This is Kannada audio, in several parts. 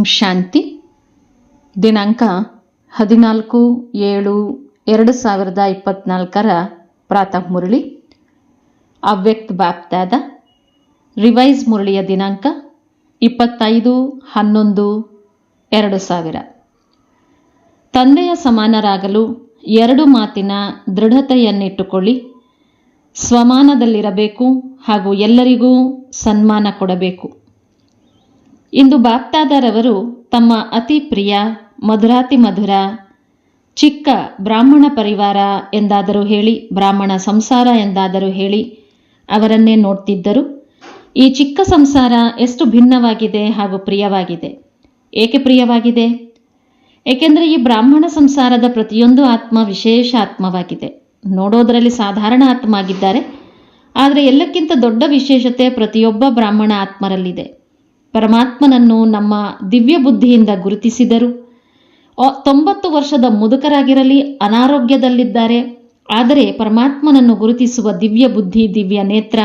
ಓಂ ಶಾಂತಿ. ದಿನಾಂಕ ಹದಿನಾಲ್ಕು ಏಳು ಎರಡು ಸಾವಿರದ ಇಪ್ಪತ್ನಾಲ್ಕರ ಪ್ರಾತಃ ಮುರಳಿ. ಅವ್ಯಕ್ತ ಬಾಪ್ತಾದ. ರಿವೈಸ್ ಮುರಳಿಯ ದಿನಾಂಕ ಇಪ್ಪತ್ತೈದು ಹನ್ನೊಂದು ಎರಡು ಸಾವಿರ. ತಂದೆಯ ಸಮಾನರಾಗಲು ಎರಡು ಮಾತಿನ ದೃಢತೆಯನ್ನಿಟ್ಟುಕೊಳ್ಳಿ. ಸ್ವಮಾನದಲ್ಲಿರಬೇಕು ಹಾಗೂ ಎಲ್ಲರಿಗೂ ಸನ್ಮಾನ ಕೊಡಬೇಕು. ಇಂದು ಬಾಪ್ತಾದಾರವರು ತಮ್ಮ ಅತಿ ಪ್ರಿಯ ಮಧುರಾತಿ ಮಧುರ, ಚಿಕ್ಕ ಬ್ರಾಹ್ಮಣ ಪರಿವಾರ ಎಂದಾದರೂ ಹೇಳಿ, ಬ್ರಾಹ್ಮಣ ಸಂಸಾರ ಎಂದಾದರೂ ಹೇಳಿ ಅವರನ್ನೇ ನೋಡ್ತಿದ್ದರು. ಈ ಚಿಕ್ಕ ಸಂಸಾರ ಎಷ್ಟು ಭಿನ್ನವಾಗಿದೆ ಹಾಗೂ ಪ್ರಿಯವಾಗಿದೆ. ಏಕೆ ಪ್ರಿಯವಾಗಿದೆ? ಏಕೆಂದರೆ ಈ ಬ್ರಾಹ್ಮಣ ಸಂಸಾರದ ಪ್ರತಿಯೊಂದು ಆತ್ಮ ವಿಶೇಷ ಆತ್ಮವಾಗಿದೆ. ನೋಡೋದರಲ್ಲಿ ಸಾಧಾರಣ ಆತ್ಮ ಆಗಿದ್ದಾರೆ, ಆದರೆ ಎಲ್ಲಕ್ಕಿಂತ ದೊಡ್ಡ ವಿಶೇಷತೆ ಪ್ರತಿಯೊಬ್ಬ ಬ್ರಾಹ್ಮಣ ಆತ್ಮರಲ್ಲಿದೆ. ಪರಮಾತ್ಮನನ್ನು ನಮ್ಮ ದಿವ್ಯ ಬುದ್ಧಿಯಿಂದ ಗುರುತಿಸಿದರು. ತೊಂಬತ್ತು ವರ್ಷದ ಮುದುಕರಾಗಿರಲಿ, ಅನಾರೋಗ್ಯದಲ್ಲಿದ್ದಾರೆ, ಆದರೆ ಪರಮಾತ್ಮನನ್ನು ಗುರುತಿಸುವ ದಿವ್ಯ ಬುದ್ಧಿ, ದಿವ್ಯ ನೇತ್ರ.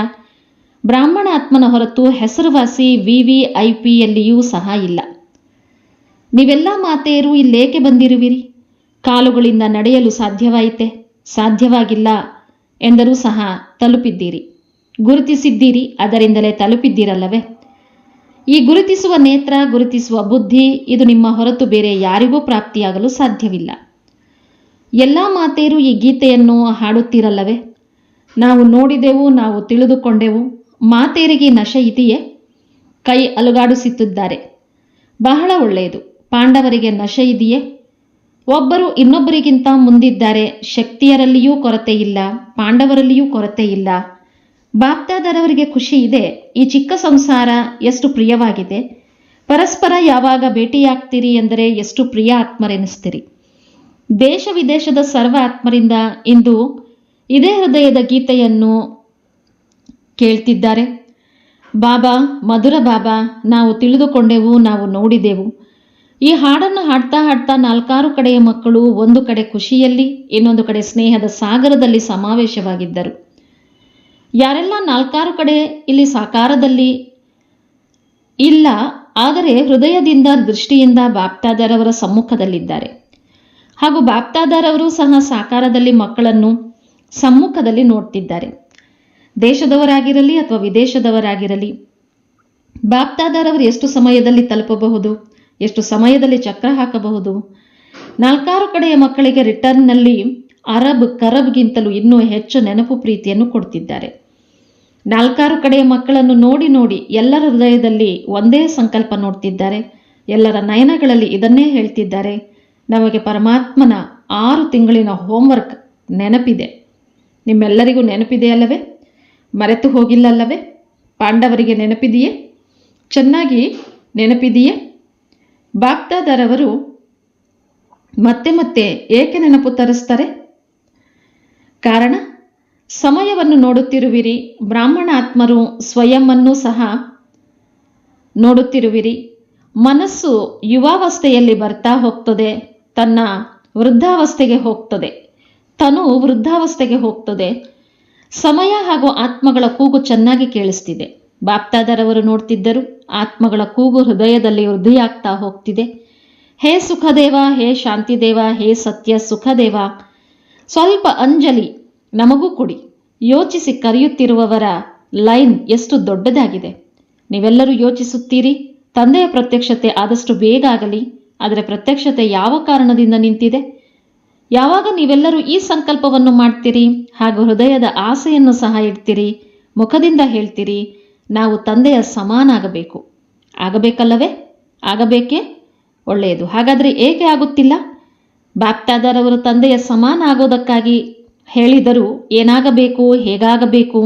ಬ್ರಾಹ್ಮಣ ಆತ್ಮನ ಹೊರತು ಹೆಸರುವಾಸಿ ವಿ ವಿ ಐ ಪಿಯಲ್ಲಿಯೂ ಸಹ ಇಲ್ಲ. ನೀವೆಲ್ಲ ಮಾತೆಯರು ಇಲ್ಲೇಕೆ ಬಂದಿರುವಿರಿ? ಕಾಲುಗಳಿಂದ ನಡೆಯಲು ಸಾಧ್ಯವಾಯಿತೆ, ಸಾಧ್ಯವಾಗಿಲ್ಲ ಎಂದರೂ ಸಹ ತಲುಪಿದ್ದೀರಿ. ಗುರುತಿಸಿದ್ದೀರಿ, ಅದರಿಂದಲೇ ತಲುಪಿದ್ದೀರಲ್ಲವೇ? ಈ ಗುರುತಿಸುವ ನೇತ್ರ, ಗುರುತಿಸುವ ಬುದ್ಧಿ, ಇದು ನಿಮ್ಮ ಹೊರತು ಬೇರೆ ಯಾರಿಗೂ ಪ್ರಾಪ್ತಿಯಾಗಲು ಸಾಧ್ಯವಿಲ್ಲ. ಎಲ್ಲ ಮಾತೆಯರು ಈ ಗೀತೆಯನ್ನು ಹಾಡುತ್ತೀರಲ್ಲವೇ? ನಾವು ನೋಡಿದೆವು, ನಾವು ತಿಳಿದುಕೊಂಡೆವು. ಮಾತೆಯರಿಗೆ ನಶೆ ಇದೆಯೇ? ಕೈ ಅಲುಗಾಡಿಸುತ್ತಿದ್ದಾರೆ. ಬಹಳ ಒಳ್ಳೆಯದು. ಪಾಂಡವರಿಗೆ ನಶೆ ಇದೆಯೇ? ಒಬ್ಬರು ಇನ್ನೊಬ್ಬರಿಗಿಂತ ಮುಂದಿದ್ದಾರೆ. ಶಕ್ತಿಯರಲ್ಲಿಯೂ ಕೊರತೆ ಇಲ್ಲ ಪಾಂಡವರಲ್ಲಿಯೂ ಕೊರತೆ ಇಲ್ಲ ಬಾಪ್ತಾದರವರಿಗೆ ಖುಷಿ ಇದೆ, ಈ ಚಿಕ್ಕ ಸಂಸಾರ ಎಷ್ಟು ಪ್ರಿಯವಾಗಿದೆ. ಪರಸ್ಪರ ಯಾವಾಗ ಭೇಟಿಯಾಗ್ತೀರಿ ಎಂದರೆ ಎಷ್ಟು ಪ್ರಿಯ ಆತ್ಮರೆನಿಸ್ತೀರಿ. ದೇಶ ವಿದೇಶದ ಸರ್ವ ಆತ್ಮರಿಂದ ಇಂದು ಇದೇ ಹೃದಯದ ಗೀತೆಯನ್ನು ಕೇಳ್ತಿದ್ದಾರೆ. ಬಾಬಾ, ಮಧುರ ಬಾಬಾ, ನಾವು ತಿಳಿದುಕೊಂಡೆವು, ನಾವು ನೋಡಿದೆವು. ಈ ಹಾಡನ್ನು ಹಾಡ್ತಾ ಹಾಡ್ತಾ ನಾಲ್ಕಾರು ಕಡೆಯ ಮಕ್ಕಳು ಒಂದು ಕಡೆ ಖುಷಿಯಲ್ಲಿ, ಇನ್ನೊಂದು ಕಡೆ ಸ್ನೇಹದ ಸಾಗರದಲ್ಲಿ ಸಮಾವೇಶವಾಗಿದ್ದರು. ಯಾರೆಲ್ಲ ನಾಲ್ಕಾರು ಕಡೆ ಇಲ್ಲಿ ಸಾಕಾರದಲ್ಲಿ ಇಲ್ಲ, ಆದರೆ ಹೃದಯದಿಂದ ದೃಷ್ಟಿಯಿಂದ ಬಾಪ್ತಾದಾರವರ ಸಮ್ಮುಖದಲ್ಲಿದ್ದಾರೆ. ಹಾಗೂ ಬಾಪ್ತಾದಾರವರು ಸಹ ಸಾಕಾರದಲ್ಲಿ ಮಕ್ಕಳನ್ನು ಸಮ್ಮುಖದಲ್ಲಿ ನೋಡ್ತಿದ್ದಾರೆ. ದೇಶದವರಾಗಿರಲಿ ಅಥವಾ ವಿದೇಶದವರಾಗಿರಲಿ ಬಾಪ್ತಾದಾರವರು ಎಷ್ಟು ಸಮಯದಲ್ಲಿ ತಲುಪಬಹುದು, ಎಷ್ಟು ಸಮಯದಲ್ಲಿ ಚಕ್ರ ಹಾಕಬಹುದು, ನಾಲ್ಕಾರು ಕಡೆಯ ಮಕ್ಕಳಿಗೆ ರಿಟರ್ನ್ನಲ್ಲಿ ಅರಬ್ ಕರಬ್ಗಿಂತಲೂ ಇನ್ನೂ ಹೆಚ್ಚು ನೆನಪು ಪ್ರೀತಿಯನ್ನು ಕೊಡ್ತಿದ್ದಾರೆ. ನಾಲ್ಕಾರು ಕಡೆಯ ಮಕ್ಕಳನ್ನು ನೋಡಿ ನೋಡಿ ಎಲ್ಲರ ಹೃದಯದಲ್ಲಿ ಒಂದೇ ಸಂಕಲ್ಪ ನೋಡ್ತಿದ್ದಾರೆ. ಎಲ್ಲರ ನಯನಗಳಲ್ಲಿ ಇದನ್ನೇ ಹೇಳ್ತಿದ್ದಾರೆ. ನಮಗೆ ಪರಮಾತ್ಮನ ಆರು ತಿಂಗಳಿನ ಹೋಮ್ವರ್ಕ್ ನೆನಪಿದೆ. ನಿಮ್ಮೆಲ್ಲರಿಗೂ ನೆನಪಿದೆಯಲ್ಲವೇ ಮರೆತು ಹೋಗಿಲ್ಲಲ್ಲವೇ? ಪಾಂಡವರಿಗೆ ನೆನಪಿದೆಯೇ? ಚೆನ್ನಾಗಿ ನೆನಪಿದೆಯೇ? ಬಾಗ್ದಾದರವರು ಮತ್ತೆ ಮತ್ತೆ ಏಕೆ ನೆನಪು ತರಿಸ್ತಾರೆ? ಕಾರಣ? ಸಮಯವನ್ನು ನೋಡುತ್ತಿರುವಿರಿ. ಬ್ರಾಹ್ಮಣ ಆತ್ಮರು ಸಹ ನೋಡುತ್ತಿರುವಿರಿ. ಮನಸ್ಸು ಯುವಾವಸ್ಥೆಯಲ್ಲಿ ಬರ್ತಾ ಹೋಗ್ತದೆ, ತನ್ನ ವೃದ್ಧಾವಸ್ಥೆಗೆ ಹೋಗ್ತದೆ, ತನು ವೃದ್ಧಾವಸ್ಥೆಗೆ ಹೋಗ್ತದೆ. ಸಮಯ ಹಾಗೂ ಆತ್ಮಗಳ ಕೂಗು ಚೆನ್ನಾಗಿ ಕೇಳಿಸ್ತಿದೆ. ಬಾಪ್ತಾದರವರು ನೋಡ್ತಿದ್ದರು, ಆತ್ಮಗಳ ಕೂಗು ಹೃದಯದಲ್ಲಿ ವೃದ್ಧಿಯಾಗ್ತಾ ಹೋಗ್ತಿದೆ. ಹೇ ಸುಖದೇವ, ಹೇ ಶಾಂತಿದೇವ, ಹೇ ಸತ್ಯ ಸುಖದೇವ, ಸ್ವಲ್ಪ ಅಂಜಲಿ ನಮಗೂ ಕೊಡಿ. ಯೋಚಿಸಿ ಕರೆಯುತ್ತಿರುವವರ ಲೈನ್ ಎಷ್ಟು ದೊಡ್ಡದಾಗಿದೆ. ನೀವೆಲ್ಲರೂ ಯೋಚಿಸುತ್ತೀರಿ. ತಂದೆಯ ಪ್ರತ್ಯಕ್ಷತೆ ಆದಷ್ಟು ಬೇಗ ಆಗಲಿ. ಆದರೆ ಪ್ರತ್ಯಕ್ಷತೆ ಯಾವ ಕಾರಣದಿಂದ ನಿಂತಿದೆ? ಯಾವಾಗ ನೀವೆಲ್ಲರೂ ಈ ಸಂಕಲ್ಪವನ್ನು ಮಾಡ್ತೀರಿ? ಹಾಗೂ ಹೃದಯದ ಆಸೆಯನ್ನು ಸಹ ಇಡ್ತೀರಿ. ಮುಖದಿಂದ ಹೇಳ್ತೀರಿ, ನಾವು ತಂದೆಯ ಸಮಾನ ಆಗಬೇಕು ಆಗಬೇಕಲ್ಲವೇ? ಆಗಬೇಕೇ? ಒಳ್ಳೆಯದು. ಹಾಗಾದರೆ ಏಕೆ ಆಗುತ್ತಿಲ್ಲ? ಬ್ಯಾಪ್ತಾದರವರು ತಂದೆಯ ಸಮಾನ ಆಗೋದಕ್ಕಾಗಿ ಹೇಳಿದರು ಏನಾಗಬೇಕು, ಹೇಗಾಗಬೇಕು?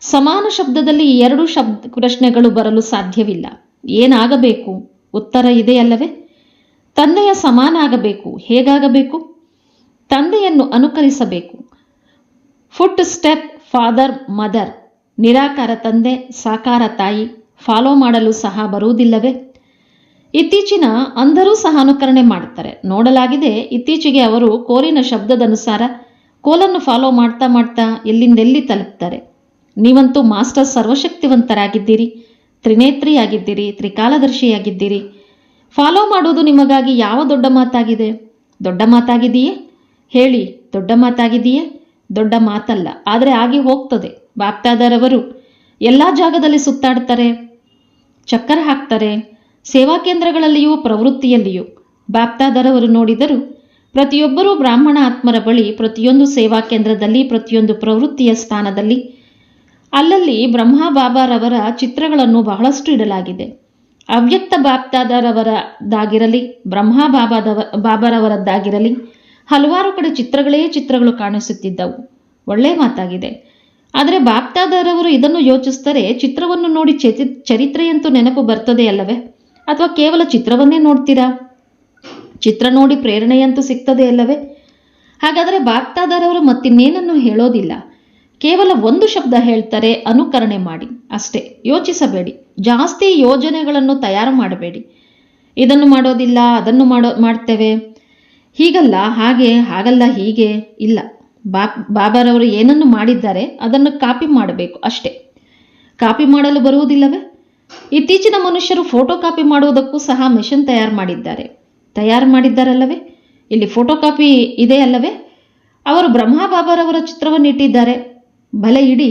ಸಮಾನ ಶಬ್ದದಲ್ಲಿ ಎರಡು ಶಬ್ದ ಪ್ರಶ್ನೆಗಳು ಬರಲು ಸಾಧ್ಯವಿಲ್ಲ. ಏನಾಗಬೇಕು? ಉತ್ತರ ಇದೆಯಲ್ಲವೇ? ತಂದೆಯ ಸಮಾನ ಆಗಬೇಕು ಹೇಗಾಗಬೇಕು? ತಂದೆಯನ್ನು ಅನುಕರಿಸಬೇಕು ಫುಟ್ ಸ್ಟೆಪ್, ಫಾದರ್, ಮದರ್, ನಿರಾಕಾರ ತಂದೆ, ಸಾಕಾರ ತಾಯಿ, ಫಾಲೋ ಮಾಡಲು ಸಹ ಬರುವುದಿಲ್ಲವೇ? ಇತ್ತೀಚಿನ ಅಂಧರೂ ಸಹ ಅನುಕರಣೆ ಮಾಡುತ್ತಾರೆ. ನೋಡಲಾಗಿದೆ, ಇತ್ತೀಚೆಗೆ ಅವರು ಕೋರಿನ ಶಬ್ದದನುಸಾರ ಕೋಲನ್ನು ಫಾಲೋ ಮಾಡ್ತಾ ಮಾಡ್ತಾ ಎಲ್ಲಿಂದೆಲ್ಲಿ ತಲುಪ್ತಾರೆ? ನೀವಂತೂ ಮಾಸ್ಟರ್ ಸರ್ವಶಕ್ತಿವಂತರಾಗಿದ್ದೀರಿ, ತ್ರಿನೇತ್ರಿಯಾಗಿದ್ದೀರಿ, ತ್ರಿಕಾಲದರ್ಶಿಯಾಗಿದ್ದೀರಿ. ಫಾಲೋ ಮಾಡುವುದು ನಿಮಗಾಗಿ ಯಾವ ದೊಡ್ಡ ಮಾತಾಗಿದೆ? ದೊಡ್ಡ ಮಾತಾಗಿದೆಯೇ? ಹೇಳಿ, ದೊಡ್ಡ ಮಾತಾಗಿದೆಯೇ? ದೊಡ್ಡ ಮಾತಲ್ಲ, ಆದರೆ ಆಗಿ ಹೋಗ್ತದೆ. ಬಾಪ್ತಾದರವರು ಎಲ್ಲ ಜಾಗದಲ್ಲಿ ಸುತ್ತಾಡ್ತಾರೆ, ಚಕ್ಕರ್ ಹಾಕ್ತಾರೆ, ಸೇವಾ ಕೇಂದ್ರಗಳಲ್ಲಿಯೂ ಪ್ರವೃತ್ತಿಯಲ್ಲಿಯೂ. ಬಾಪ್ತಾದರವರು ನೋಡಿದರು ಪ್ರತಿಯೊಬ್ಬರೂ ಬ್ರಾಹ್ಮಣ ಆತ್ಮರ ಬಳಿ ಪ್ರತಿಯೊಂದು ಸೇವಾ ಕೇಂದ್ರದಲ್ಲಿ ಪ್ರತಿಯೊಂದು ಪ್ರವೃತ್ತಿಯ ಸ್ಥಾನದಲ್ಲಿ. ಅಲ್ಲಲ್ಲಿ ಬ್ರಹ್ಮ ಬಾಬಾರವರ ಚಿತ್ರಗಳನ್ನು ಬಹಳಷ್ಟು ಇಡಲಾಗಿದೆ. ಅವ್ಯಕ್ತ ಬಾಪ್ತಾದರವರದ್ದಾಗಿರಲಿ ಬ್ರಹ್ಮ ಬಾಬಾದವ ಬಾಬಾರವರದ್ದಾಗಿರಲಿ, ಹಲವಾರು ಕಡೆ ಚಿತ್ರಗಳೇ ಚಿತ್ರಗಳು ಕಾಣಿಸುತ್ತಿದ್ದವು. ಒಳ್ಳೆ ಮಾತಾಗಿದೆ. ಆದರೆ ಬಾಪ್ತಾದರವರು ಇದನ್ನು ಯೋಚಿಸ್ತಾರೆ ಚಿತ್ರವನ್ನು ನೋಡಿ ಚರಿ ಚರಿತ್ರೆಯಂತೂ ನೆನಪು ಬರ್ತದೆ ಅಲ್ಲವೇ ಅಥವಾ ಕೇವಲ ಚಿತ್ರವನ್ನೇ ನೋಡ್ತೀರಾ? ಚಿತ್ರ ನೋಡಿ ಪ್ರೇರಣೆಯಂತೂ ಸಿಗ್ತದೆ ಅಲ್ಲವೇ? ಹಾಗಾದರೆ ಬಾಗ್ತಾದಾರವರು ಮತ್ತಿನ್ನೇನನ್ನು ಹೇಳೋದಿಲ್ಲ. ಕೇವಲ ಒಂದು ಶಬ್ದ ಹೇಳ್ತಾರೆ, ಅನುಕರಣೆ ಮಾಡಿ. ಅಷ್ಟೇ, ಯೋಚಿಸಬೇಡಿ. ಜಾಸ್ತಿ ಯೋಜನೆಗಳನ್ನು ತಯಾರು ಮಾಡಬೇಡಿ. ಇದನ್ನು ಮಾಡೋದಿಲ್ಲ, ಅದನ್ನು ಮಾಡೋ, ಮಾಡ್ತೇವೆ. ಹೀಗಲ್ಲ, ಹಾಗೆ, ಹಾಗಲ್ಲ, ಹೀಗೆ, ಇಲ್ಲ. ಬಾ ಬಾಬಾರವರು ಏನನ್ನು ಮಾಡಿದ್ದಾರೆ, ಅದನ್ನು ಕಾಪಿ ಮಾಡಬೇಕು, ಅಷ್ಟೇ. ಕಾಪಿ ಮಾಡಲು ಬರುವುದಿಲ್ಲವೇ? ಇತ್ತೀಚಿನ ಮನುಷ್ಯರು ಫೋಟೋ ಕಾಪಿ ಮಾಡುವುದಕ್ಕೂ ಸಹ ಮೆಷಿನ್ ತಯಾರು ಮಾಡಿದ್ದಾರೆ. ತಯಾರು ಮಾಡಿದ್ದಾರಲ್ಲವೇ? ಇಲ್ಲಿ ಫೋಟೋ ಕಾಪಿ ಇದೆ ಅಲ್ಲವೇ? ಅವರು ಬ್ರಹ್ಮ ಬಾಬಾರವರ ಚಿತ್ರವನ್ನು ಇಟ್ಟಿದ್ದಾರೆ ಭಲೆ ಇಡಿ,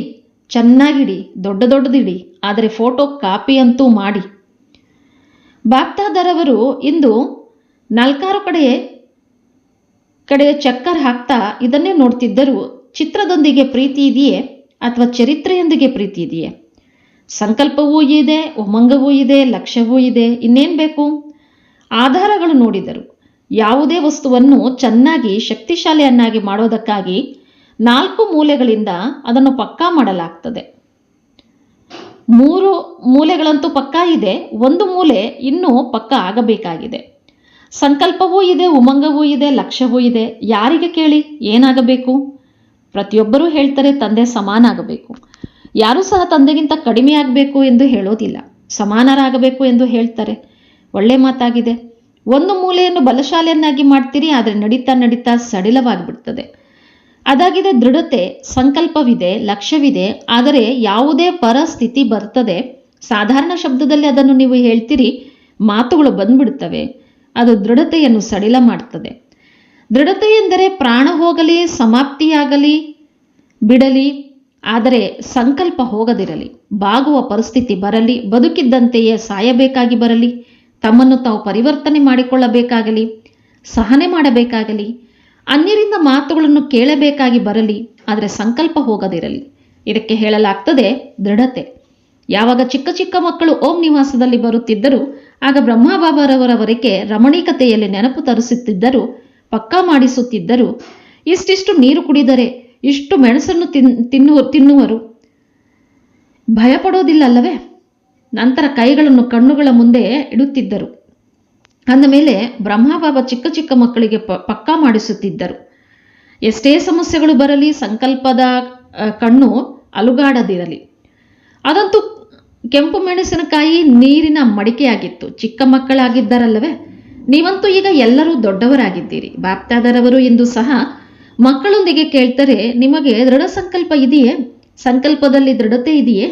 ಚೆನ್ನಾಗಿಡಿ, ದೊಡ್ಡ ದೊಡ್ಡದಿಡಿ, ಆದರೆ ಫೋಟೋ ಕಾಪಿ ಅಂತೂ ಮಾಡಿ. ಬಾಪ್ತಾದರವರು ಇಂದು ನಾಲ್ಕಾರು ಕಡೆ ಕಡೆಯ ಚಕ್ಕರ್ ಹಾಕ್ತಾ ಇದನ್ನೇ ನೋಡ್ತಿದ್ದರು. ಚಿತ್ರದೊಂದಿಗೆ ಪ್ರೀತಿ ಇದೆಯೇ ಅಥವಾ ಚರಿತ್ರೆಯೊಂದಿಗೆ ಪ್ರೀತಿ ಇದೆಯೇ? ಸಂಕಲ್ಪವೂ ಇದೆ, ಉಮಂಗವೂ ಇದೆ, ಲಕ್ಷ್ಯವೂ ಇದೆ, ಇನ್ನೇನು ಬೇಕು? ಆಧಾರಗಳು ನೋಡಿದರು. ಯಾವುದೇ ವಸ್ತುವನ್ನು ಚೆನ್ನಾಗಿ ಶಕ್ತಿಶಾಲಿಯನ್ನಾಗಿ ಮಾಡೋದಕ್ಕಾಗಿ ನಾಲ್ಕು ಮೂಲೆಗಳಿಂದ ಅದನ್ನು ಪಕ್ಕಾ ಮಾಡಲಾಗ್ತದೆ. ಮೂರು ಮೂಲೆಗಳಂತೂ ಪಕ್ಕಾ ಇದೆ, ಒಂದು ಮೂಲೆ ಇನ್ನೂ ಪಕ್ಕಾ ಆಗಬೇಕಾಗಿದೆ. ಸಂಕಲ್ಪವೂ ಇದೆ, ಉಮಂಗವೂ ಇದೆ, ಲಕ್ಷ್ಯವೂ ಇದೆ. ಯಾರಿಗೆ ಕೇಳಿ, ಏನಾಗಬೇಕು? ಪ್ರತಿಯೊಬ್ಬರೂ ಹೇಳ್ತಾರೆ, ತಂದೆ ಸಮಾನ ಆಗಬೇಕು ಯಾರೂ ಸಹ ತಂದೆಗಿಂತ ಕಡಿಮೆ ಆಗಬೇಕು ಎಂದು ಹೇಳೋದಿಲ್ಲ. ಸಮಾನರಾಗಬೇಕು ಎಂದು ಹೇಳ್ತಾರೆ. ಒಳ್ಳೆ ಮಾತಾಗಿದೆ. ಒಂದು ಮೂಲೆಯನ್ನು ಬಲಶಾಲಿಯನ್ನಾಗಿ ಮಾಡ್ತೀರಿ, ಆದರೆ ನಡೀತಾ ನಡೀತಾ ಸಡಿಲವಾಗಿಬಿಡ್ತದೆ. ಅದಾಗಿದೆ ದೃಢತೆ, ಸಂಕಲ್ಪವಿದೆ, ಲಕ್ಷ್ಯವಿದೆ, ಆದರೆ ಯಾವುದೇ ಪರಸ್ಥಿತಿ ಬರ್ತದೆ. ಸಾಧಾರಣ ಶಬ್ದದಲ್ಲಿ ಅದನ್ನು ನೀವು ಹೇಳ್ತೀರಿ, ಮಾತುಗಳು ಬಂದ್ಬಿಡ್ತವೆ. ಅದು ದೃಢತೆಯನ್ನು ಸಡಿಲ ಮಾಡ್ತದೆ. ದೃಢತೆ ಎಂದರೆ ಪ್ರಾಣ ಹೋಗಲಿ, ಸಮಾಪ್ತಿಯಾಗಲಿ, ಬಿಡಲಿ, ಆದರೆ ಸಂಕಲ್ಪ ಹೋಗದಿರಲಿ. ಬಾಗುವ ಪರಿಸ್ಥಿತಿ ಬರಲಿ, ಬದುಕಿದ್ದಂತೆಯೇ ಸಾಯಬೇಕಾಗಿ ಬರಲಿ. ತಮ್ಮನ್ನು ತಾವು ಪರಿವರ್ತನೆ ಮಾಡಿಕೊಳ್ಳಬೇಕಾಗಲಿ, ಸಹನೆ ಮಾಡಬೇಕಾಗಲಿ, ಅನ್ಯರಿಂದ ಮಾತುಗಳನ್ನು ಕೇಳಬೇಕಾಗಿ ಬರಲಿ, ಆದರೆ ಸಂಕಲ್ಪ ಹೋಗದಿರಲಿ. ಇದಕ್ಕೆ ಹೇಳಲಾಗ್ತದೆ ದೃಢತೆ. ಯಾವಾಗ ಚಿಕ್ಕ ಚಿಕ್ಕ ಮಕ್ಕಳು ಓಂ ನಿವಾಸದಲ್ಲಿ ಬರುತ್ತಿದ್ದರು, ಆಗ ಬ್ರಹ್ಮಬಾಬಾರವರವರಿಗೆ ರಮಣೀಕತೆಯಲ್ಲಿ ನೆನಪು ತರಿಸುತ್ತಿದ್ದರು, ಪಕ್ಕಾ ಮಾಡಿಸುತ್ತಿದ್ದರು, ಇಷ್ಟಿಷ್ಟು ನೀರು ಕುಡಿದರೆ, ಇಷ್ಟು ಮೆಣಸನ್ನು ತಿನ್, ತಿನ್ನುವ, ತಿನ್ನುವರು. ಭಯಪಡೋದಿಲ್ಲ ಅಲ್ಲವೇ? ನಂತರ ಕೈಗಳನ್ನು ಕಣ್ಣುಗಳ ಮುಂದೆ ಇಡುತ್ತಿದ್ದರು. ಅಂದ ಮೇಲೆ ಬ್ರಹ್ಮಬಾಬಾ ಚಿಕ್ಕ ಚಿಕ್ಕ ಮಕ್ಕಳಿಗೆ ಪ, ಪಕ್ಕಾ ಮಾಡಿಸುತ್ತಿದ್ದರು. ಎಷ್ಟೇ ಸಮಸ್ಯೆಗಳು ಬರಲಿ ಸಂಕಲ್ಪದ ಕಣ್ಣು ಅಲುಗಾಡದಿರಲಿ. ಅದಂತೂ ಕೆಂಪು ಮೆಣಸಿನಕಾಯಿ ನೀರಿನ ಮಡಿಕೆಯಾಗಿತ್ತು. ಚಿಕ್ಕ ಮಕ್ಕಳಾಗಿದ್ದರಲ್ಲವೇ? ನೀವಂತೂ ಈಗ ಎಲ್ಲರೂ ದೊಡ್ಡವರಾಗಿದ್ದೀರಿ. ಬಾಪ್ತಾದರವರು ಎಂದು ಸಹ ಮಕ್ಕಳೊಂದಿಗೆ ಕೇಳ್ತಾರೆ, ನಿಮಗೆ ದೃಢ ಸಂಕಲ್ಪ ಇದೆಯೇ? ಸಂಕಲ್ಪದಲ್ಲಿ ದೃಢತೆ ಇದೆಯೇ?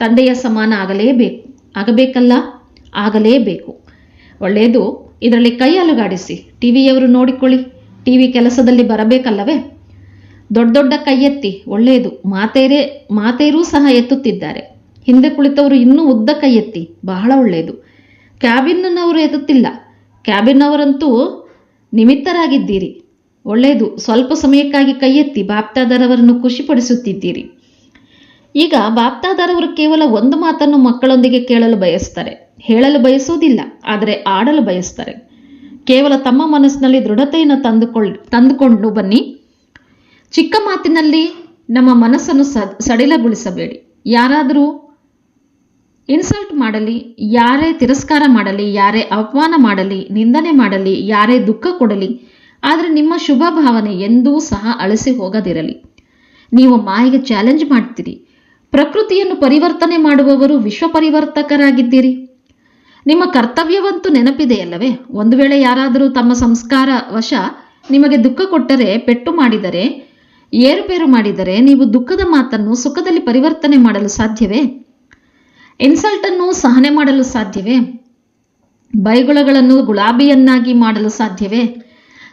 ತಂದೆಯ ಸಮಾನ ಆಗಲೇಬೇಕು. ಆಗಬೇಕಲ್ಲ? ಆಗಲೇಬೇಕು. ಒಳ್ಳೆಯದು, ಇದರಲ್ಲಿ ಕೈ ಅಲುಗಾಡಿಸಿ. ಟಿವಿಯವರು ನೋಡಿಕೊಳ್ಳಿ. ಟಿ ವಿ ಕೆಲಸದಲ್ಲಿ ಬರಬೇಕಲ್ಲವೇ? ದೊಡ್ಡ ದೊಡ್ಡ ಕೈ ಎತ್ತಿ ಒಳ್ಳೆಯದು. ಮಾತೇರೇ, ಮಾತೇರೂ ಸಹ ಎತ್ತುತ್ತಿದ್ದಾರೆ. ಹಿಂದೆ ಕುಳಿತವರು ಇನ್ನೂ ಉದ್ದ ಕೈ ಎತ್ತಿ ಬಹಳ ಒಳ್ಳೆಯದು. ಕ್ಯಾಬಿನ್ನವರು ಎತ್ತುತ್ತಿಲ್ಲ. ಕ್ಯಾಬಿನ್ನವರಂತೂ ನಿಮಿತ್ತರಾಗಿದ್ದೀರಿ. ಒಳ್ಳೆಯದು, ಸ್ವಲ್ಪ ಸಮಯಕ್ಕಾಗಿ ಕೈ ಎತ್ತಿ ಬಾಪ್ತಾದರವರನ್ನು ಖುಷಿಪಡಿಸುತ್ತಿದ್ದೀರಿ. ಈಗ ಬಾಪ್ತಾದಾರವರು ಕೇವಲ ಒಂದು ಮಾತನ್ನು ಮಕ್ಕಳೊಂದಿಗೆ ಕೇಳಲು ಬಯಸ್ತಾರೆ, ಹೇಳಲು ಬಯಸುವುದಿಲ್ಲ, ಆದರೆ ಆಡಲು ಬಯಸ್ತಾರೆ. ಕೇವಲ ತಮ್ಮ ಮನಸ್ಸಿನಲ್ಲಿ ದೃಢತೆಯನ್ನು ತಂದುಕೊಳ್ಳಿ, ತಂದುಕೊಂಡು ಬನ್ನಿ. ಚಿಕ್ಕ ಮಾತಿನಲ್ಲಿ ನಮ್ಮ ಮನಸ್ಸನ್ನು ಸಡಿಲಗೊಳಿಸಬೇಡಿ. ಯಾರಾದರೂ ಇನ್ಸಲ್ಟ್ ಮಾಡಲಿ, ಯಾರೇ ತಿರಸ್ಕಾರ ಮಾಡಲಿ, ಯಾರೇ ಅವಮಾನ ಮಾಡಲಿ, ನಿಂದನೆ ಮಾಡಲಿ, ಯಾರೇ ದುಃಖ ಕೊಡಲಿ, ಆದರೆ ನಿಮ್ಮ ಶುಭ ಭಾವನೆ ಎಂದೂ ಸಹ ಅಳಿಸಿ ಹೋಗದಿರಲಿ. ನೀವು ಮಾಯಿಗೆ ಚಾಲೆಂಜ್ ಮಾಡ್ತೀರಿ. ಪ್ರಕೃತಿಯನ್ನು ಪರಿವರ್ತನೆ ಮಾಡುವವರು ವಿಶ್ವ ಪರಿವರ್ತಕರಾಗಿದ್ದೀರಿ ನಿಮ್ಮ ಕರ್ತವ್ಯವಂತೂ ನೆನಪಿದೆಯಲ್ಲವೇ? ಒಂದು ವೇಳೆ ಯಾರಾದರೂ ತಮ್ಮ ಸಂಸ್ಕಾರ ವಶ ನಿಮಗೆ ದುಃಖ ಕೊಟ್ಟರೆ, ಪೆಟ್ಟು ಮಾಡಿದರೆ ಏರುಪೇರು ಮಾಡಿದರೆ, ನೀವು ದುಃಖದ ಮಾತನ್ನು ಸುಖದಲ್ಲಿ ಪರಿವರ್ತನೆ ಮಾಡಲು ಸಾಧ್ಯವೇ? ಇನ್ಸಲ್ಟ್ ಅನ್ನು ಸಹನೆ ಮಾಡಲು ಸಾಧ್ಯವೇ? ಬೈಗುಳಗಳನ್ನು ಗುಲಾಬಿಯನ್ನಾಗಿ ಮಾಡಲು ಸಾಧ್ಯವೇ?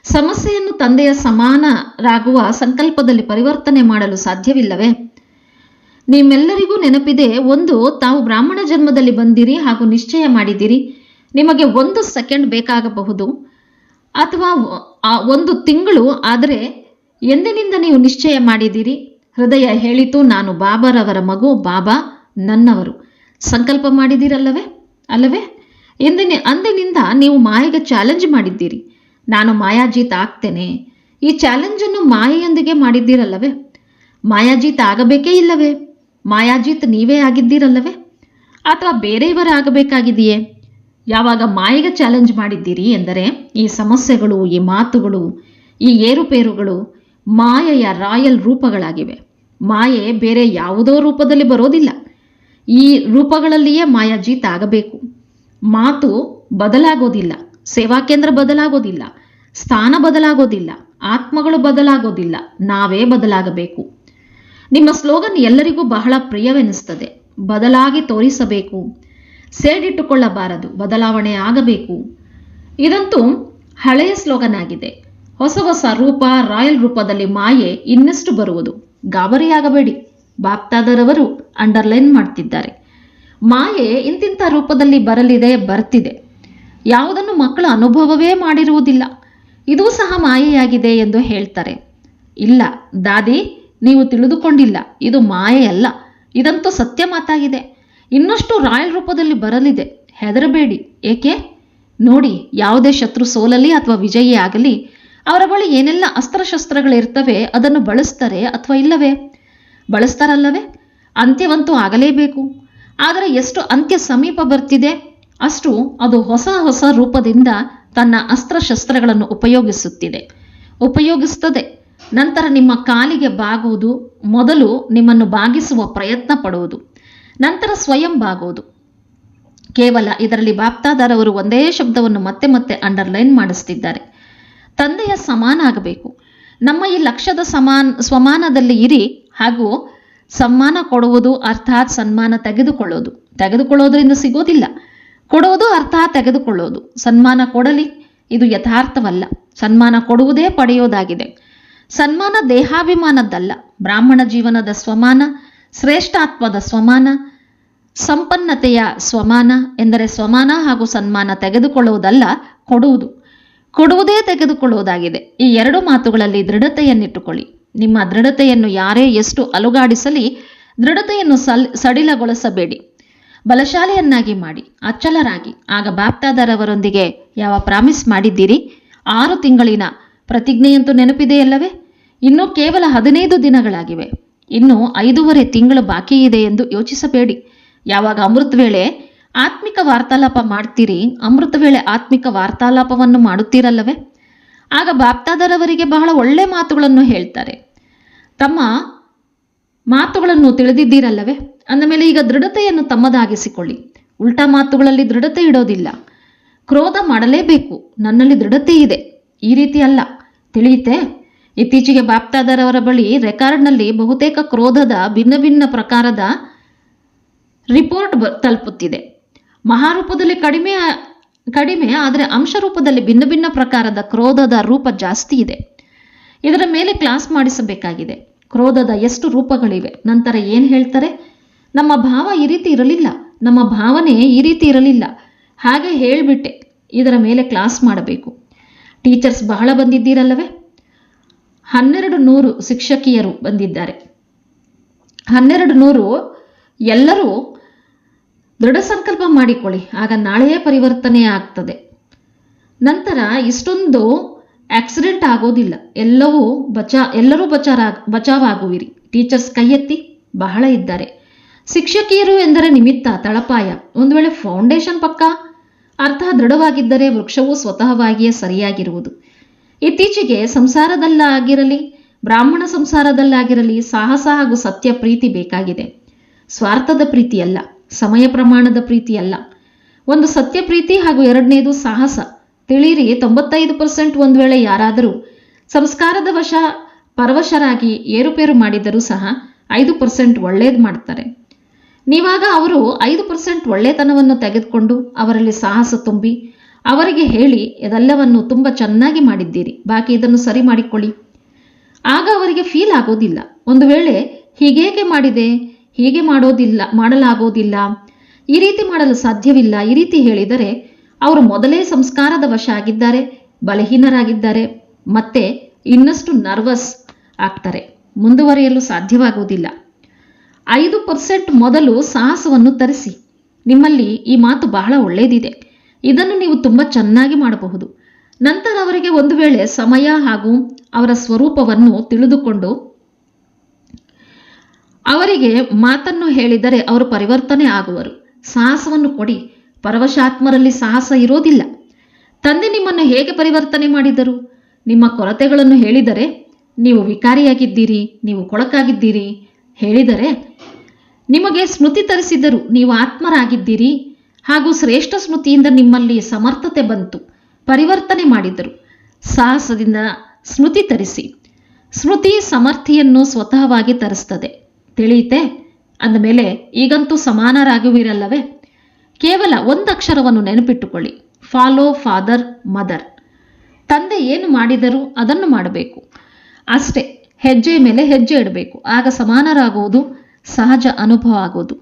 ಸಮಸ್ಯೆಯನ್ನು ತಂದೆಯ ಸಮಾನರಾಗುವ ಸಂಕಲ್ಪದಲ್ಲಿ ಪರಿವರ್ತನೆ ಮಾಡಲು ಸಾಧ್ಯವಿಲ್ಲವೇ? ನಿಮ್ಮೆಲ್ಲರಿಗೂ ನೆನಪಿದೆ, ಒಂದು, ತಾವು ಬ್ರಾಹ್ಮಣ ಜನ್ಮದಲ್ಲಿ ಬಂದಿರಿ ಹಾಗೂ ನಿಶ್ಚಯ ಮಾಡಿದಿರಿ. ನಿಮಗೆ ಒಂದು ಸೆಕೆಂಡ್ ಬೇಕಾಗಬಹುದು. ಅಥವಾ ಒಂದು ತಿಂಗಳು, ಆದರೆ ಎಂದಿನಿಂದ ನೀವು ನಿಶ್ಚಯ ಮಾಡಿದ್ದೀರಿ ಹೃದಯ ಹೇಳಿತು, ನಾನು ಬಾಬಾರವರ ಮಗು, ಬಾಬಾ ನನ್ನವರು. ಸಂಕಲ್ಪ ಮಾಡಿದ್ದೀರಲ್ಲವೇ ಅಲ್ಲವೇ? ಎಂದಿನ, ಅಂದಿನಿಂದ ನೀವು ಮಾಯೆಗೆ ಚಾಲೆಂಜ್ ಮಾಡಿದ್ದೀರಿ. ನಾನು ಮಾಯಾಜೀತ್ ಆಗ್ತೇನೆ. ಈ ಚಾಲೆಂಜನ್ನು ಮಾಯೆಯೊಂದಿಗೆ ಮಾಡಿದ್ದೀರಲ್ಲವೇ? ಮಾಯಾಜೀತ್ ಆಗಬೇಕೇ ಇಲ್ಲವೇ? ಮಾಯಾಜೀತ್ ನೀವೇ ಆಗಿದ್ದೀರಲ್ಲವೇ? ಅಥವಾ ಬೇರೆಯವರ ಆಗಬೇಕಾಗಿದೆಯೇ? ಯಾವಾಗ ಮಾಯೆಗೆ ಚಾಲೆಂಜ್ ಮಾಡಿದ್ದೀರಿ ಎಂದರೆ ಈ ಸಮಸ್ಯೆಗಳು, ಈ ಮಾತುಗಳು, ಈ ಏರುಪೇರುಗಳು ಮಾಯೆಯ ರಾಯಲ್ ರೂಪಗಳಾಗಿವೆ. ಮಾಯೆ ಬೇರೆ ಯಾವುದೋ ರೂಪದಲ್ಲಿ ಬರೋದಿಲ್ಲ. ಈ ರೂಪಗಳಲ್ಲಿಯೇ ಮಾಯಾಜೀತ್ ಆಗಬೇಕು. ಮಾತು ಬದಲಾಗೋದಿಲ್ಲ. ಸೇವಾ ಕೇಂದ್ರ ಬದಲಾಗೋದಿಲ್ಲ. ಸ್ಥಾನ ಬದಲಾಗೋದಿಲ್ಲ. ಆತ್ಮಗಳು ಬದಲಾಗೋದಿಲ್ಲ. ನಾವೇ ಬದಲಾಗಬೇಕು. ನಿಮ್ಮ ಸ್ಲೋಗನ್ ಎಲ್ಲರಿಗೂ ಬಹಳ ಪ್ರಿಯವೆನಿಸುತ್ತದೆ ಬದಲಾಗಿ ತೋರಿಸಬೇಕು. ಸೇಡಿಟ್ಟುಕೊಳ್ಳಬಾರದು ಬದಲಾವಣೆ ಆಗಬೇಕು. ಇದಂತೂ ಹಳೆಯ ಸ್ಲೋಗನ್ ಆಗಿದೆ. ಹೊಸ ಹೊಸ ರೂಪ, ರಾಯಲ್ ರೂಪದಲ್ಲಿ ಮಾಯೆ ಇನ್ನಷ್ಟು ಬರುವುದು? ಗಾಬರಿಯಾಗಬೇಡಿ. ಬಾಪ್ತಾದರವರು ಅಂಡರ್ಲೈನ್ ಮಾಡ್ತಿದ್ದಾರೆ. ಮಾಯೆ ಇಂತಿಂಥ ರೂಪದಲ್ಲಿ ಬರಲಿದೆ, ಬರ್ತಿದೆ. ಯಾವುದನ್ನು ಮಕ್ಕಳು ಅನುಭವವೇ ಮಾಡಿರುವುದಿಲ್ಲ. ಇದೂ ಸಹ ಮಾಯೆಯಾಗಿದೆ ಎಂದು ಹೇಳ್ತಾರೆ. ಇಲ್ಲ, ದಾದಿ ನೀವು ತಿಳಿದುಕೊಂಡಿಲ್ಲ. ಇದು ಮಾಯೆಯಲ್ಲ ಇದಂತೂ ಸತ್ಯ ಮಾತಾಗಿದೆ. ಇನ್ನಷ್ಟು ರಾಯಲ್ ರೂಪದಲ್ಲಿ ಬರಲಿದೆ. ಹೆದರಬೇಡಿ. ಏಕೆ? ನೋಡಿ, ಯಾವುದೇ ಶತ್ರು ಸೋಲಲಿ ಅಥವಾ ವಿಜಯಿ ಆಗಲಿ, ಅವರ ಬಳಿ ಏನೆಲ್ಲ ಅಸ್ತ್ರಶಸ್ತ್ರಗಳಿರ್ತವೆ ಅದನ್ನು ಬಳಸ್ತಾರೆ ಅಥವಾ ಇಲ್ಲವೇ? ಬಳಸ್ತಾರಲ್ಲವೇ? ಅಂತ್ಯವಂತೂ ಆಗಲೇಬೇಕು. ಆದರೆ ಎಷ್ಟು ಅಂತ್ಯ ಸಮೀಪ ಬರ್ತಿದೆ? ಅಷ್ಟು ಅದು ಹೊಸ ಹೊಸ ರೂಪದಿಂದ ತನ್ನ ಅಸ್ತ್ರಶಸ್ತ್ರಗಳನ್ನು ಉಪಯೋಗಿಸುತ್ತಿದೆ. ಉಪಯೋಗಿಸುತ್ತದೆ ನಂತರ ನಿಮ್ಮ ಕಾಲಿಗೆ ಬಾಗುವುದು. ಮೊದಲು ನಿಮ್ಮನ್ನು ಬಾಗಿಸುವ ಪ್ರಯತ್ನ ಪಡುವುದು. ನಂತರ ಸ್ವಯಂ ಬಾಗುವುದು. ಕೇವಲ ಇದರಲ್ಲಿ ಬಾಪ್ತಾದಾರವರು ಒಂದೇ ಶಬ್ದವನ್ನು ಮತ್ತೆ ಮತ್ತೆ ಅಂಡರ್ಲೈನ್ ಮಾಡಿಸ್ತಿದ್ದಾರೆ. ತಂದೆಯ ಸಮಾನ ಆಗಬೇಕು ನಮ್ಮ ಈ ಲಕ್ಷ್ಯದ ಸಮಾನ, ಸ್ವಮಾನದಲ್ಲಿ ಇರಿ. ಹಾಗೂ ಸನ್ಮಾನ ಕೊಡುವುದು ಅರ್ಥಾತ್ ಸನ್ಮಾನ ತೆಗೆದುಕೊಳ್ಳೋದು. ತೆಗೆದುಕೊಳ್ಳೋದ್ರಿಂದ ಸಿಗೋದಿಲ್ಲ. ಕೊಡುವುದು ಅರ್ಥಾತ್ ತೆಗೆದುಕೊಳ್ಳೋದು. ಸನ್ಮಾನ ಕೊಡಲಿ. ಇದು ಯಥಾರ್ಥವಲ್ಲ. ಸನ್ಮಾನ ಕೊಡುವುದೇ ಪಡೆಯೋದಾಗಿದೆ. ಸನ್ಮಾನ ದೇಹಾಭಿಮಾನದ್ದಲ್ಲ, ಬ್ರಾಹ್ಮಣ ಜೀವನದ ಸ್ವಮಾನ ಶ್ರೇಷ್ಠಾತ್ಮದ ಸ್ವಮಾನ, ಸಂಪನ್ನತೆಯ ಸ್ವಮಾನ ಎಂದರೆ ಸ್ವಮಾನ ಹಾಗೂ ಸನ್ಮಾನ ತೆಗೆದುಕೊಳ್ಳುವುದಲ್ಲ, ಕೊಡುವುದು. ಕೊಡುವುದೇ ತೆಗೆದುಕೊಳ್ಳುವುದಾಗಿದೆ. ಈ ಎರಡು ಮಾತುಗಳಲ್ಲಿ ದೃಢತೆಯನ್ನಿಟ್ಟುಕೊಳ್ಳಿ. ನಿಮ್ಮ ದೃಢತೆಯನ್ನು ಯಾರೇ ಎಷ್ಟು ಅಲುಗಾಡಿಸಲಿ, ದೃಢತೆಯನ್ನು ಸಲ್, ಸಡಿಲಗೊಳಿಸಬೇಡಿ. ಬಲಶಾಲಿಯನ್ನಾಗಿ ಮಾಡಿ, ಅಚ್ಚಲರಾಗಿ. ಆಗ ಬಾಪ್ತಾದರವರೊಂದಿಗೆ ಯಾವ ಪ್ರಾಮಿಸ್ ಮಾಡಿದ್ದೀರಿ? ಆರು ತಿಂಗಳಿನ ಪ್ರತಿಜ್ಞೆಯಂತೂ ನೆನಪಿದೆಯಲ್ಲವೇ ಇನ್ನೂ ಕೇವಲ ಹದಿನೈದು ದಿನಗಳಾಗಿವೆ. ಇನ್ನು ಐದೂವರೆ ತಿಂಗಳು ಬಾಕಿ ಇದೆ ಎಂದು ಯೋಚಿಸಬೇಡಿ. ಯಾವಾಗ ಅಮೃತ ವೇಳೆ ಆತ್ಮಿಕ ವಾರ್ತಾಲಾಪ ಮಾಡ್ತೀರಿ, ಅಮೃತ ವೇಳೆ ಆತ್ಮಿಕ ವಾರ್ತಾಲಾಪವನ್ನು ಮಾಡುತ್ತೀರಲ್ಲವೇ? ಆಗ ಬಾಪ್ತಾದರವರಿಗೆ ಬಹಳ ಒಳ್ಳೆ ಮಾತುಗಳನ್ನು ಹೇಳ್ತಾರೆ. ತಮ್ಮ ಮಾತುಗಳನ್ನು ತಿಳಿದಿದ್ದೀರಲ್ಲವೇ? ಅಂದಮೇಲೆ ಈಗ ದೃಢತೆಯನ್ನು ತಮ್ಮದಾಗಿಸಿಕೊಳ್ಳಿ. ಉಲ್ಟಾ ಮಾತುಗಳಲ್ಲಿ ದೃಢತೆ ಇಡೋದಿಲ್ಲ. ಕ್ರೋಧ ಮಾಡಲೇಬೇಕು. ನನ್ನಲ್ಲಿ ದೃಢತೆ ಇದೆ. ಈ ರೀತಿ ಅಲ್ಲ. ತಿಳಿಯುತ್ತೆ ಇತ್ತೀಚೆಗೆ ಬಾಪ್ತಾದರವರ ಬಳಿ ರೆಕಾರ್ಡ್ನಲ್ಲಿ ಬಹುತೇಕ ಕ್ರೋಧದ ಭಿನ್ನ ಭಿನ್ನ ಪ್ರಕಾರದ ರಿಪೋರ್ಟ್ ಬ ತಲುಪುತ್ತಿದೆ. ಮಹಾರೂಪದಲ್ಲಿ ಕಡಿಮೆ ಕಡಿಮೆ, ಆದರೆ ಅಂಶ ರೂಪದಲ್ಲಿ ಭಿನ್ನ ಭಿನ್ನ ಪ್ರಕಾರದ ಕ್ರೋಧದ ರೂಪ ಜಾಸ್ತಿ ಇದೆ. ಇದರ ಮೇಲೆ ಕ್ಲಾಸ್ ಮಾಡಿಸಬೇಕಾಗಿದೆ. ಕ್ರೋಧದ ಎಷ್ಟು ರೂಪಗಳಿವೆ? ನಂತರ ಏನು ಹೇಳ್ತಾರೆ? ನಮ್ಮ ಭಾವ ಈ ರೀತಿ ಇರಲಿಲ್ಲ. ನಮ್ಮ ಭಾವನೆ ಈ ರೀತಿ ಇರಲಿಲ್ಲ. ಹಾಗೆ ಹೇಳಿಬಿಟ್ಟೆ. ಇದರ ಮೇಲೆ ಕ್ಲಾಸ್ ಮಾಡಬೇಕು. ಟೀಚರ್ಸ್ ಬಹಳ ಬಂದಿದ್ದೀರಲ್ಲವೇ? ಹನ್ನೆರಡು ನೂರು ಶಿಕ್ಷಕಿಯರು ಬಂದಿದ್ದಾರೆ. ಹನ್ನೆರಡು ನೂರು ಎಲ್ಲರೂ ದೃಢ ಸಂಕಲ್ಪ ಮಾಡಿಕೊಳ್ಳಿ, ಆಗ ನಾಳೆಯೇ ಪರಿವರ್ತನೆ ಆಗ್ತದೆ. ನಂತರ ಇಷ್ಟೊಂದು ಆಕ್ಸಿಡೆಂಟ್ ಆಗೋದಿಲ್ಲ. ಎಲ್ಲವೂ ಬಚಾ, ಎಲ್ಲರೂ ಬಚಾರ, ಬಚಾವಾಗುವಿರಿ. ಟೀಚರ್ಸ್ ಕೈ ಎತ್ತಿ ಬಹಳ ಇದ್ದಾರೆ. ಶಿಕ್ಷಕಿಯರು ಎಂದರೆ ನಿಮಿತ್ತ, ತಳಪಾಯ. ಒಂದು ವೇಳೆ ಫೌಂಡೇಶನ್ ಪಕ್ಕ ಅರ್ಥ ದೃಢವಾಗಿದ್ದರೆ ವೃಕ್ಷವು ಸ್ವತಃವಾಗಿಯೇ ಸರಿಯಾಗಿರುವುದು. ಇತ್ತೀಚೆಗೆ ಸಂಸಾರದಲ್ಲಾಗಿರಲಿ, ಬ್ರಾಹ್ಮಣ ಸಂಸಾರದಲ್ಲಾಗಿರಲಿ ಸಾಹಸ ಹಾಗೂ ಸತ್ಯ ಪ್ರೀತಿ ಬೇಕಾಗಿದೆ. ಸ್ವಾರ್ಥದ ಪ್ರೀತಿಯಲ್ಲ ಸಮಯ ಪ್ರಮಾಣದ ಪ್ರೀತಿಯಲ್ಲ ಒಂದು ಸತ್ಯ ಪ್ರೀತಿ ಹಾಗೂ ಎರಡನೇದು ಸಾಹಸ. ತಿಳಿರಿ ತೊಂಬತ್ತೈದು ಪರ್ಸೆಂಟ್ ಒಂದು ವೇಳೆ ಯಾರಾದರೂ ಸಂಸ್ಕಾರದ ವಶ, ಪರವಶರಾಗಿ ಏರುಪೇರು ಮಾಡಿದರೂ ಸಹ ಐದು ಪರ್ಸೆಂಟ್ ಒಳ್ಳೇದು ಮಾಡ್ತಾರೆ. ನೀವಾಗ ಅವರು ಐದು ಪರ್ಸೆಂಟ್ ಒಳ್ಳೆತನವನ್ನು ತೆಗೆದುಕೊಂಡು ಅವರಲ್ಲಿ ಸಾಹಸ ತುಂಬಿ ಅವರಿಗೆ ಹೇಳಿ, ಇದೆಲ್ಲವನ್ನು ತುಂಬ ಚೆನ್ನಾಗಿ ಮಾಡಿದ್ದೀರಿ, ಬಾಕಿ ಇದನ್ನು ಸರಿ ಮಾಡಿಕೊಳ್ಳಿ. ಆಗ ಅವರಿಗೆ ಫೀಲ್ ಆಗೋದಿಲ್ಲ. ಒಂದು ವೇಳೆ, ಹೀಗೇಕೆ ಮಾಡಿದೆ? ಹೀಗೆ ಮಾಡೋದಿಲ್ಲ, ಮಾಡಲಾಗೋದಿಲ್ಲ. ಈ ರೀತಿ ಮಾಡಲು ಸಾಧ್ಯವಿಲ್ಲ. ಈ ರೀತಿ ಹೇಳಿದರೆ, ಅವರು ಮೊದಲೇ ಸಂಸ್ಕಾರದ ವಶ ಆಗಿದ್ದಾರೆ, ಬಲಹೀನರಾಗಿದ್ದಾರೆ, ಮತ್ತೆ ಇನ್ನಷ್ಟು ನರ್ವಸ್ ಆಗ್ತಾರೆ, ಮುಂದುವರಿಯಲು ಸಾಧ್ಯವಾಗುವುದಿಲ್ಲ ಐದು ಪರ್ಸೆಂಟ್ ಮೊದಲು ಸಾಹಸವನ್ನು ತರಿಸಿ. ನಿಮ್ಮಲ್ಲಿ ಈ ಮಾತು ಬಹಳ ಒಳ್ಳೆಯದಿದೆ. ಇದನ್ನು ನೀವು ತುಂಬ ಚೆನ್ನಾಗಿ ಮಾಡಬಹುದು. ನಂತರ ಅವರಿಗೆ ಒಂದು ವೇಳೆ ಸಮಯ ಹಾಗೂ ಅವರ ಸ್ವರೂಪವನ್ನು ತಿಳಿದುಕೊಂಡು ಅವರಿಗೆ ಮಾತನ್ನು ಹೇಳಿದರೆ ಅವರು ಪರಿವರ್ತನೆ ಆಗುವರು. ಸಾಹಸವನ್ನು ಕೊಡಿ. ಪರವಶಾತ್ಮರಲ್ಲಿ ಸಾಹಸ ಇರೋದಿಲ್ಲ. ತಂದೆ ನಿಮ್ಮನ್ನು ಹೇಗೆ ಪರಿವರ್ತನೆ ಮಾಡಿದರು? ನಿಮ್ಮ ಕೊರತೆಗಳನ್ನು ಹೇಳಿದರೆ ನೀವು ವಿಕಾರಿಯಾಗಿದ್ದೀರಿ, ನೀವು ಕೊಳಕಾಗಿದ್ದೀರಿ ಹೇಳಿದರೆ, ನಿಮಗೆ ಸ್ಮೃತಿ ತರಿಸಿದರು ನೀವು ಆತ್ಮರಾಗಿದ್ದೀರಿ. ಹಾಗೂ ಶ್ರೇಷ್ಠ ಸ್ಮೃತಿಯಿಂದ ನಿಮ್ಮಲ್ಲಿ ಸಮರ್ಥತೆ ಬಂತು. ಪರಿವರ್ತನೆ ಮಾಡಿದರು. ಸಾಹಸದಿಂದ ಸ್ಮೃತಿ ತರಿಸಿ. ಸ್ಮೃತಿ ಸಮರ್ಥಿಯನ್ನು ಸ್ವತಃವಾಗಿ ತರಿಸ್ತದೆ. ತಿಳಿಯುತ್ತೆ ಅಂದಮೇಲೆ ಈಗಂತೂ ಸಮಾನರಾಗುವಿರಲ್ಲವೇ? ಕೇವಲ ಒಂದು ಅಕ್ಷರವನ್ನು ನೆನಪಿಟ್ಟುಕೊಳ್ಳಿ. Follow father mother. ತಂದೆ ಏನು ಮಾಡಿದರೂ ಅದನ್ನು ಮಾಡಬೇಕು. ಅಷ್ಟೇ. ಹೆಜ್ಜೆ ಮೇಲೆ ಹೆಜ್ಜೆ ಇಡಬೇಕು. ಆಗ ಸಮಾನರಾಗುವುದು ಸಹಜ ಅನುಭವ ಆಗುವುದು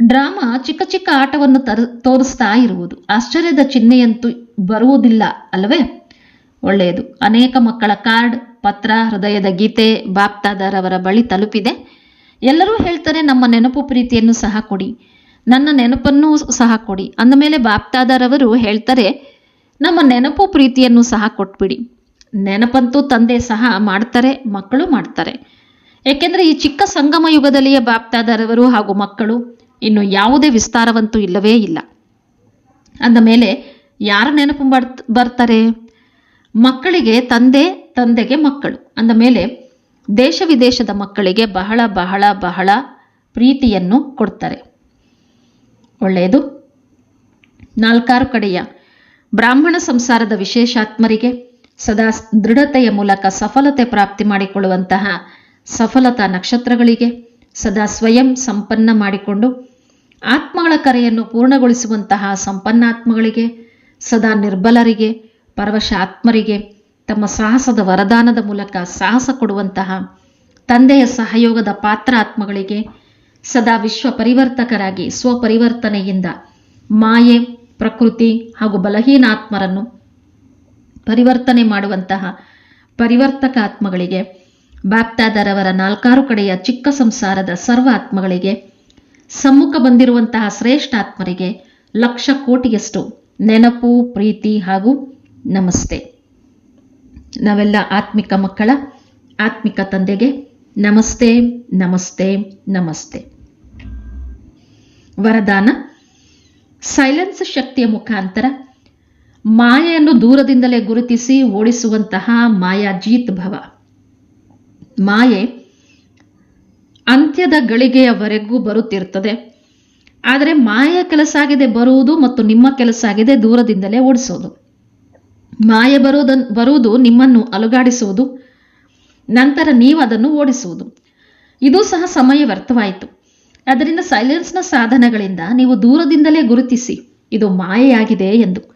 ಡ್ರಾಮಾ ಚಿಕ್ಕ ಚಿಕ್ಕ ಆಟವನ್ನು ತರ, ತೋರಿಸ್ತಾ ಇರುವುದು. ಆಶ್ಚರ್ಯದ ಚಿಹ್ನೆಯಂತೂ ಬರುವುದಿಲ್ಲ ಅಲ್ಲವೇ ಒಳ್ಳೆಯದು. ಅನೇಕ ಮಕ್ಕಳ ಕಾರ್ಡ್, ಪತ್ರ, ಹೃದಯದ ಗೀತೆ, ಬಾಪ್ತಾದಾರವರ ಬಳಿ ತಲುಪಿದೆ. ಎಲ್ಲರೂ ಹೇಳ್ತಾರೆ, ನಮ್ಮ ನೆನಪು ಪ್ರೀತಿಯನ್ನು ಸಹ ಕೊಡಿ. ನನ್ನ ನೆನಪನ್ನೂ ಸಹ ಕೊಡಿ. ಅಂದಮೇಲೆ ಬಾಪ್ತಾದಾರವರು ಹೇಳ್ತಾರೆ, ನಮ್ಮ ನೆನಪು ಪ್ರೀತಿಯನ್ನು ಸಹ ಕೊಟ್ಬಿಡಿ. ನೆನಪಂತೂ ತಂದೆ ಸಹ ಮಾಡ್ತಾರೆ, ಮಕ್ಕಳು ಮಾಡ್ತಾರೆ. ಏಕೆಂದರೆ ಈ ಚಿಕ್ಕ ಸಂಗಮ ಯುಗದಲ್ಲಿಯೇ ಬಾಪ್ತಾದರವರು ಹಾಗೂ ಮಕ್ಕಳು ಇನ್ನು ಯಾವುದೇ ವಿಸ್ತಾರವಂತೂ ಇಲ್ಲವೇ ಇಲ್ಲ. ಅಂದ ಮೇಲೆ ಯಾರು ನೆನಪು ಬರ್ತ್, ಬರ್ತಾರೆ? ಮಕ್ಕಳಿಗೆ ತಂದೆ, ತಂದೆಗೆ ಮಕ್ಕಳು. ಅಂದ ಮೇಲೆ ದೇಶ ವಿದೇಶದ ಮಕ್ಕಳಿಗೆ ಬಹಳ ಬಹಳ ಬಹಳ ಪ್ರೀತಿಯನ್ನು ಕೊಡ್ತಾರೆ. ಒಳ್ಳೆಯದು. ನಾಲ್ಕಾರು ಕಡೆಯ ಬ್ರಾಹ್ಮಣ ಸಂಸಾರದ ವಿಶೇಷಾತ್ಮರಿಗೆ ಸದಾ ದೃಢತೆಯ ಮೂಲಕ ಸಫಲತೆ ಪ್ರಾಪ್ತಿ ಮಾಡಿಕೊಳ್ಳುವಂತಹ ಸಫಲತಾ ನಕ್ಷತ್ರಗಳಿಗೆ ಸದಾ ಸ್ವಯಂ ಸಂಪನ್ನ ಮಾಡಿಕೊಂಡು ಆತ್ಮಗಳ ಕರೆಯನ್ನು ಪೂರ್ಣಗೊಳಿಸುವಂತಹ ಸಂಪನ್ನಾತ್ಮಗಳಿಗೆ, ಸದಾ ನಿರ್ಬಲರಿಗೆ, ಪರವಶ ಆತ್ಮರಿಗೆ, ತಮ್ಮ ಸಾಹಸದ ವರದಾನದ ಮೂಲಕ ಸಾಹಸ ಕೊಡುವಂತಹ ತಂದೆಯ ಸಹಯೋಗದ ಪಾತ್ರ ಆತ್ಮಗಳಿಗೆ ಸದಾ ವಿಶ್ವ ಪರಿವರ್ತಕರಾಗಿ ಸ್ವಪರಿವರ್ತನೆಯಿಂದ ಮಾಯೆ, ಪ್ರಕೃತಿ ಹಾಗೂ ಬಲಹೀನ ಆತ್ಮರನ್ನು ಪರಿವರ್ತನೆ ಮಾಡುವಂತಹ ಪರಿವರ್ತಕ ಆತ್ಮಗಳಿಗೆ, ಬಾಪ್ತಾದರವರ ನಾಲ್ಕಾರು ಕಡೆಯ ಚಿಕ್ಕ ಸಂಸಾರದ ಸರ್ವ ಆತ್ಮಗಳಿಗೆ, ಸಮ್ಮುಖ ಬಂದಿರುವಂತಹ ಶ್ರೇಷ್ಠ ಆತ್ಮರಿಗೆ ಲಕ್ಷ ಕೋಟಿಯಷ್ಟು ನೆನಪು, ಪ್ರೀತಿ ಹಾಗೂ ನಮಸ್ತೆ. ನಾವೆಲ್ಲ ಆತ್ಮಿಕ ಮಕ್ಕಳ, ಆತ್ಮಿಕ ತಂದೆಗೆ ನಮಸ್ತೆ ನಮಸ್ತೆ ನಮಸ್ತೆ. ವರದಾನ, ಸೈಲೆನ್ಸ್ ಶಕ್ತಿಯ ಮುಖಾಂತರ ಮಾಯೆಯನ್ನು ದೂರದಿಂದಲೇ ಗುರುತಿಸಿ ಓಡಿಸುವಂತಹ ಮಾಯಾಜೀತ್ ಭವ. ಮಾಯೆ ಅಂತ್ಯದ ಗಳಿಗೆಯವರೆಗೂ ಬರುತ್ತಿರುತ್ತದೆ ಆದರೆ ಮಾಯ ಕೆಲಸ ಆಗಿದೆ ಬರುವುದು ಮತ್ತು ನಿಮ್ಮ ಕೆಲಸ ಆಗಿದೆ ದೂರದಿಂದಲೇ ಓಡಿಸೋದು. ಮಾಯೆ ಬರುವುದ, ಬರುವುದು ನಿಮ್ಮನ್ನು ಅಲುಗಾಡಿಸುವುದು. ನಂತರ ನೀವು ಅದನ್ನು ಓಡಿಸುವುದು. ಇದು ಸಹ ಸಮಯ ವ್ಯರ್ಥವಾಯಿತು. ಅದರಿಂದ ಸೈಲೆನ್ಸ್ನ ಸಾಧನಗಳಿಂದ ನೀವು ದೂರದಿಂದಲೇ ಗುರುತಿಸಿ, ಇದು ಮಾಯೆಯಾಗಿದೆ ಎಂದು.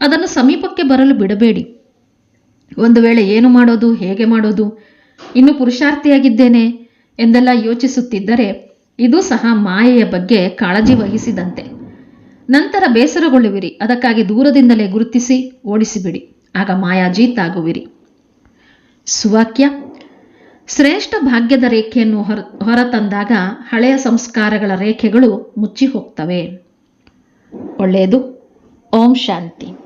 ಅದನ್ನು ಸಮೀಪಕ್ಕೆ ಬರಲು ಬಿಡಬೇಡಿ. ಒಂದು ವೇಳೆ ಏನು ಮಾಡೋದು, ಹೇಗೆ ಮಾಡೋದು, ಇನ್ನು ಪುರುಷಾರ್ಥಿಯಾಗಿದ್ದೇನೆ ಎಂದೆಲ್ಲ ಯೋಚಿಸುತ್ತಿದ್ದರೆ ಇದು ಸಹ ಮಾಯೆಯ ಬಗ್ಗೆ ಕಾಳಜಿ ವಹಿಸಿದಂತೆ. ನಂತರ ಬೇಸರಗೊಳ್ಳುವಿರಿ. ಅದಕ್ಕಾಗಿ ದೂರದಿಂದಲೇ ಗುರುತಿಸಿ ಓಡಿಸಿಬಿಡಿ. ಆಗ ಮಾಯಾಜೀತ್ ಆಗುವಿರಿ ಸುವಾಕ್ಯ. ಶ್ರೇಷ್ಠ ಭಾಗ್ಯದ ರೇಖೆಯನ್ನು ಹೊರ, ಹೊರತಂದಾಗ ಹಳೆಯ ಸಂಸ್ಕಾರಗಳ ರೇಖೆಗಳು ಮುಚ್ಚಿ ಹೋಗ್ತವೆ ಒಳ್ಳೆಯದು. ಓಂ ಶಾಂತಿ.